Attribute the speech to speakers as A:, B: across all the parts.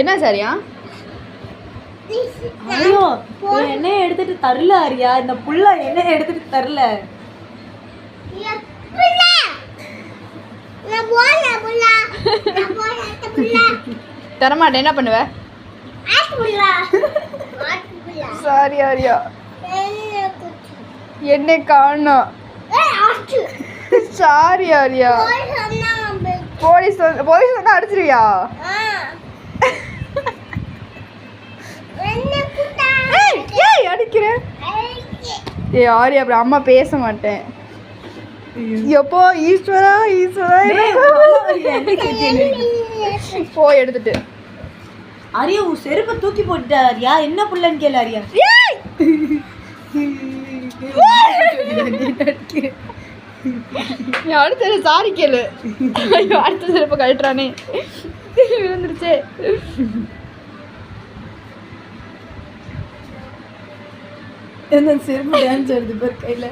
A: என்ன சரியா?
B: ஐயோ என் எண்ணெயை எடுத்துட்டு தரல ஆரியா. இந்த புள்ள எண்ணெயை எடுத்துட்டு தரல.
A: தரமாட்டேன். என்ன பண்ணுவ? சாரி ஆரியா. என்னை காணோம் சாரி ஆரியா. போலீஸ் வந்து போலீஸ் வந்து அடிச்சிருவியா? ஏய், ஏய் அடிக்கிறேன் ஏய் ஆரியா அப்புறம் அம்மா பேச மாட்டேன். எப்போ? ஈஸ்வரா ஈஸ்வரா போ எடுத்துட்டு.
B: ஆரியா உன் செருப்பை தூக்கி போட்டுட்டா ஆரியா. என்ன புள்ளன்னு கேளு ஆரியா.
A: ஏய்! நீ அடுத்தது சாரி கேளு. ஐயோ அடுத்த செருப்பை கழட்டுறானே. விழுந்துருச்சே.
B: என்ன செருப்பு டான்ஸ் ஆடுது பேர் கையில.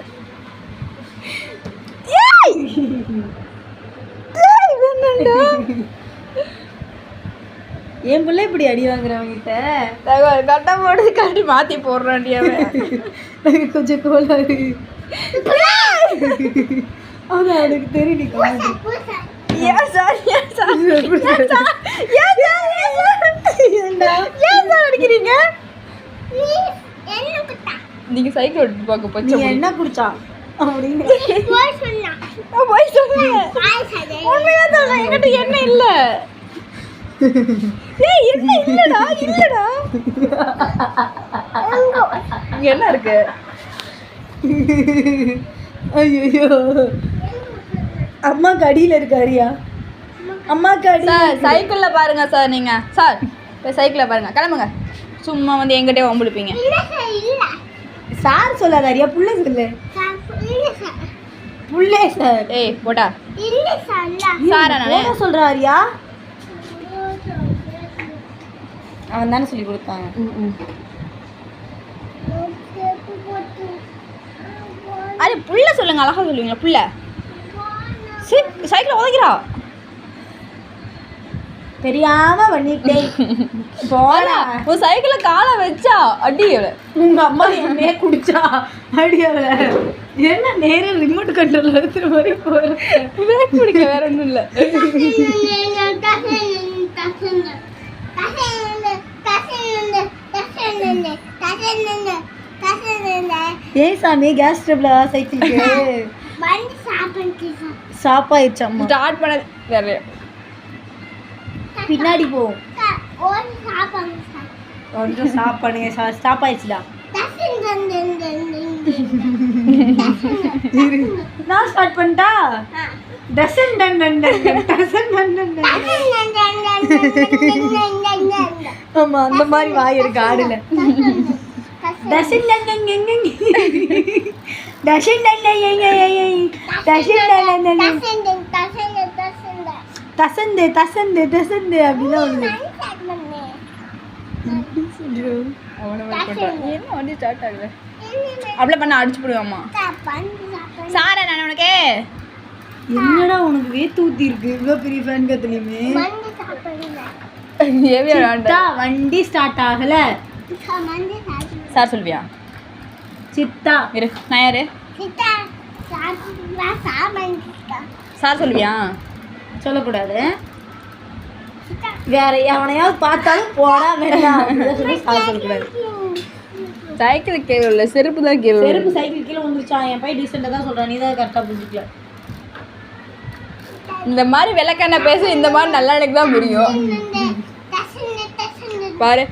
B: என் பிள்ளை இப்படி அடி வாங்குறவங்க கிட்ட
A: தகவல் கட்ட போட்டு கட்டி மாத்தி போடுறான்டி அவன்.
B: கொஞ்சம் கோளாறு. அதான் எனக்கு தெரியும்.
A: ஏன் சார் ஏன் சார்? ஏன் சார்? ஏன் சார்? ஏன் சார் அடிக்கிறீங்க? நீங்க சைக்கிள் ஓட்டிட்டு பார்க்க பச்சை
B: என்ன குடிச்சா? அப்படின்னு.
A: போய் சொல்லுங்க உண்மையா சொல்றேன் என்கிட்ட என்ன இல்ல? ஏய் என்ன இல்லடா இல்லடா. இங்க என்ன இருக்கு?
B: ஐயோ அம்மாக்கு அடியில இருக்கு அரியா. அம்மாக்கு அடி
A: சார் சைக்கிள்ல பாருங்க சார் நீங்க. சார் போய் சைக்கிள்ல பாருங்க. கிளம்புங்க. சும்மா வந்து எங்கிட்டே வம்பிழுப்பீங்க.
B: சார் சொல்லாத அரியா புள்ள சொல்லு. புள்ளே சார்.
A: ஏய் போட்டா சாரா நானு?
B: என்ன சொல்ற அரியா. அவன் தானே சொல்லி கொடுத்தாங்க
A: அது புள்ள சொல்லுங்க அழகா சொல்லுவீங்களா புள்ள? சரி சைக்கிள் உதைக்கிறா?
B: தெரியாம பண்ணிட்டேன் போடா.
A: உன் சைக்கிள காலை வச்சா? அடி அவளை.
B: உங்க அம்மா என்னையே குடிச்சா? அடியாவல என்ன நேரம் ரிமோட் கண்ட்ரோல் எடுத்துற மாதிரி
A: பிரேக் பிடிக்க வேற ஒன்றும் இல்லை.
B: ஏன் சாமி கேஸ் ட்ரபிளா சைக்கிளுக்கு ஸ்டாப் ஆயிடுச்சாம்மா
A: ஸ்டார்ட் பண்ண வேற
B: பின்னாடி போவோம் கொஞ்சம் ஸ்டாப் பண்ணுங்க ஸ்டாப் ஆயிடுச்சுடா நான் ஸ்டார்ட் பண்ணிட்டா டசன் டன் டன் டன் டன், டசன் டன் டன் டன். ஆமா அந்த மாதிரி வாய் இருக்கு ஆடுல தசந்து தசந்து தசந்து அப்படிதான்
A: ஆகுது அப்படியே பண்ண அடிச்சு போடுவாம்மா சாரா நான் உனக்கு
B: என்னடா உனக்கு வேத்து ஊத்தி இருக்கு இவ்வளவு பெரிய ஃபேன் கத்துலையுமே வண்டி ஸ்டார்ட் ஆகல
A: சார் சொல்வியா
B: சித்தா.
A: இரு நான் யாரு? சார் சொல்வியா
B: சொல்லக்கூடாது. வேற எவனையாவது பார்த்தாலும் போடா சொல்லி சாப்பிட சொல்லக்கூடாது.
A: சைக்கிள் கீழே இல்லை செருப்பு தான் கீழே
B: செருப்பு சைக்கிள் கீழே வந்துருச்சான் என் பையன் டீசெண்டாக தான் சொல்றான். நீ தான் கரெக்டாக புரிஞ்சுக்கல
A: இந்த மாதிரி விளக்கண்ண பேச இந்த மாதிரி நல்ல எனக்கு தான் புரியும் பாரு.